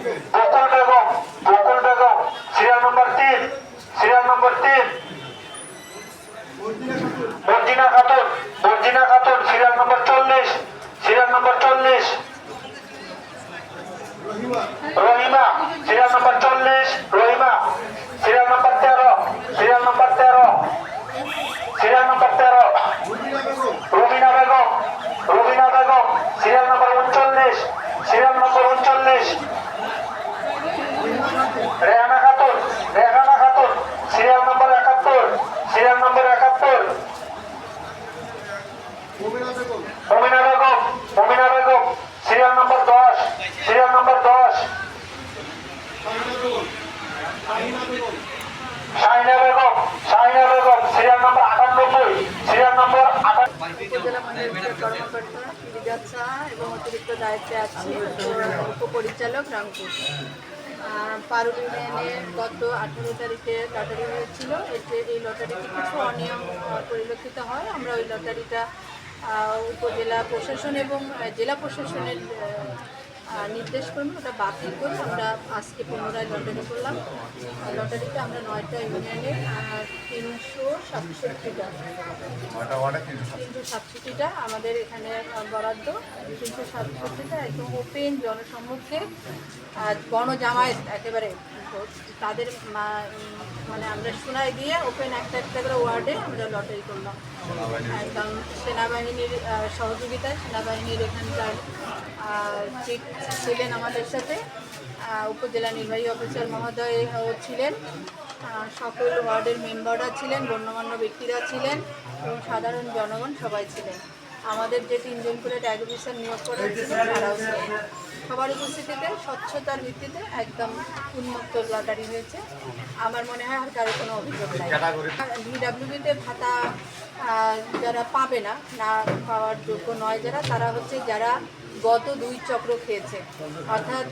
বকুল Begum Bakul Begum serial number তিন serial number তিন Barjina Khatun Barjina Khatun serial number চল্লিশ সিরিয়াল নম্বর চল্লিশ রহিমা সিরিয়াল নম্বর চল্লিশ রহিমা সিরিয়াল নম্বর তেরো সিরিয়াল নম্বর তেরো সিরিয়াল নম্বর তেরো রুবিনা বেগম রুবিনা বেগম সিরিয়াল নম্বর উনচল্লিশ সিরিয়াল নম্বর উনচল্লিশ রেহানা খাতুন রেহানা খাতুন সিরিয়াল নম্বর একাত্তর সিরিয়াল নম্বর একাত্তর। মমিনা বেগম মমিনা বেগম সিরিয়াল নম্বর দশ সিরিয়াল নম্বর দশ। শাহিনা বেগম শাহিনা বেগম সিরিয়াল নম্বর আটানব্বই সিরিয়াল নম্বর এবং অতিরিক্ত দায়িত্বে আছি। উপপরিচালক আহ, পারুল ইউনিয়নের গত আঠেরো তারিখে লটারি হয়েছিল। এতে এই লটারিতে কিছু অনিয়ম পরিলক্ষিত হয়। আমরা ওই লটারিটা উপজেলা প্রশাসন এবং জেলা প্রশাসনের নির্দেশ ক্রমে ওটা বাতিল করে আমরা আজকে পুনরায় লটারি করলাম। লটারিতে আমরা নয়টা ইউনিয়নে সাতষট্টিটা তিনশো সাতষট্টিটা আমাদের এখানে বরাদ্দ। তিনশো সাতষট্টিটা একদম ওপেন জনসম্মুখে আর গণজামায়াত একেবারে তাদের মানে আমরা শোনাই দিয়ে ওপেন একটা একটা করে ওয়ার্ডে আমরা লটারি করলাম। একদম সেনাবাহিনীর সহযোগিতায় সেনাবাহিনীর এখানকার চিফ ছিলেন আমাদের সাথে। উপজেলা নির্বাহী অফিসার মহোদয় ও ছিলেন। সকল ওয়ার্ডের মেম্বাররা ছিলেন, গণ্যমান্য ব্যক্তিরা ছিলেন এবং সাধারণ জনগণ সবাই ছিলেন। আমাদের যে তিনজন করে ট্যাগ অফিসার নিয়োগ করা হয়েছিল তারাও ছিলেন। সবার উপস্থিতিতে স্বচ্ছতার ভিত্তিতে একদম উন্মুক্ত লটারি হয়েছে। আমার মনে হয় আর কারও কোনো অভিযোগ নাই। ভিডাব্লিউবিতে ভাতা যারা পাবে না না পাওয়ার যোগ্য নয় যারা, তারা হচ্ছে যারা গত দুই চক্র খেয়েছে। অর্থাৎ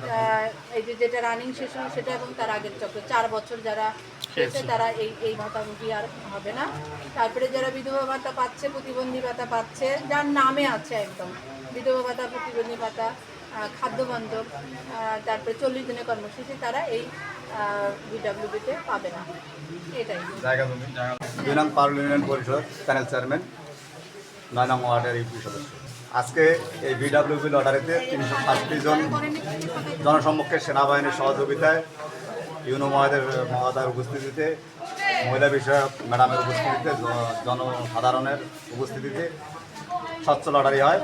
এই যে যেটা রানিং হলো সেটা এবং তার আগের চক্র। চার বছর যারা খেয়েছে। তারা এই এই ভাতাভোগী আর হবে না। তারপরে যারা বিধবা ভাতা পাচ্ছে প্রতিবন্ধী ভাতা পাচ্ছে যার নামে আছে একদম। বিধবা ভাতা প্রতিবন্ধী ভাতা খাদ্য বান্ধব তারপরে চল্লিশ দিনের কর্মসূচি তারা এই বিডাব্লিউবিতে পাবে না। এটাই। দুই নং Parul union parishad panel chairman নয় নং ওয়ার্ডের ইউপি সদস্য। আজকে এই বিডাব্লিউপি লটারিতে তিনশো ষাটটি জন জনসম্মুখে সেনাবাহিনীর সহযোগিতায় ইউনো মহাদের মহাদার উপস্থিতিতে, মহিলা বিষয়ক ম্যাডামের উপস্থিতিতে জনসাধারণের উপস্থিতিতে স্বচ্ছ লটারি হয়।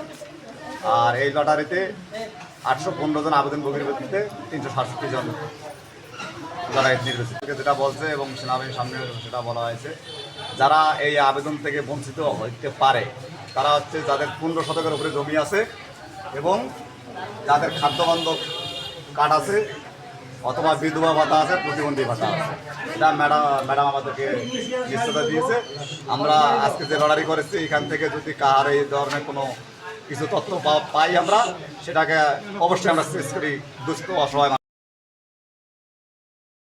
আর এই লটারিতে আটশো পনেরো জন আবেদনভোগীর ভিত্তিতে তিনশো সাতষট্টি জন যারা নির্বাচিত যেটা বলছে এবং সেনাবাহিনীর সামনে সেটা বলা হয়েছে। যারা এই আবেদন থেকে বঞ্চিত হইতে পারে, তারা হচ্ছে যাদের পনেরো শতকের উপরে জমি আছে এবং যাদের খাদ্যবান্ধব কার্ড আছে অথবা বিধবা ভাতা আছে, প্রতিবন্ধী ভাতা আছে। এটা ম্যাডাম ম্যাডাম আমাদেরকে নিশ্চয়তা দিয়েছে। আমরা আজকে যে লড়াই করেছি, এখান থেকে যদি কার এই ধরনের কোনো কিছু তথ্য পাই আমরা, সেটাকে অবশ্যই আমরা শেষ করি। দুস্থ অসহায়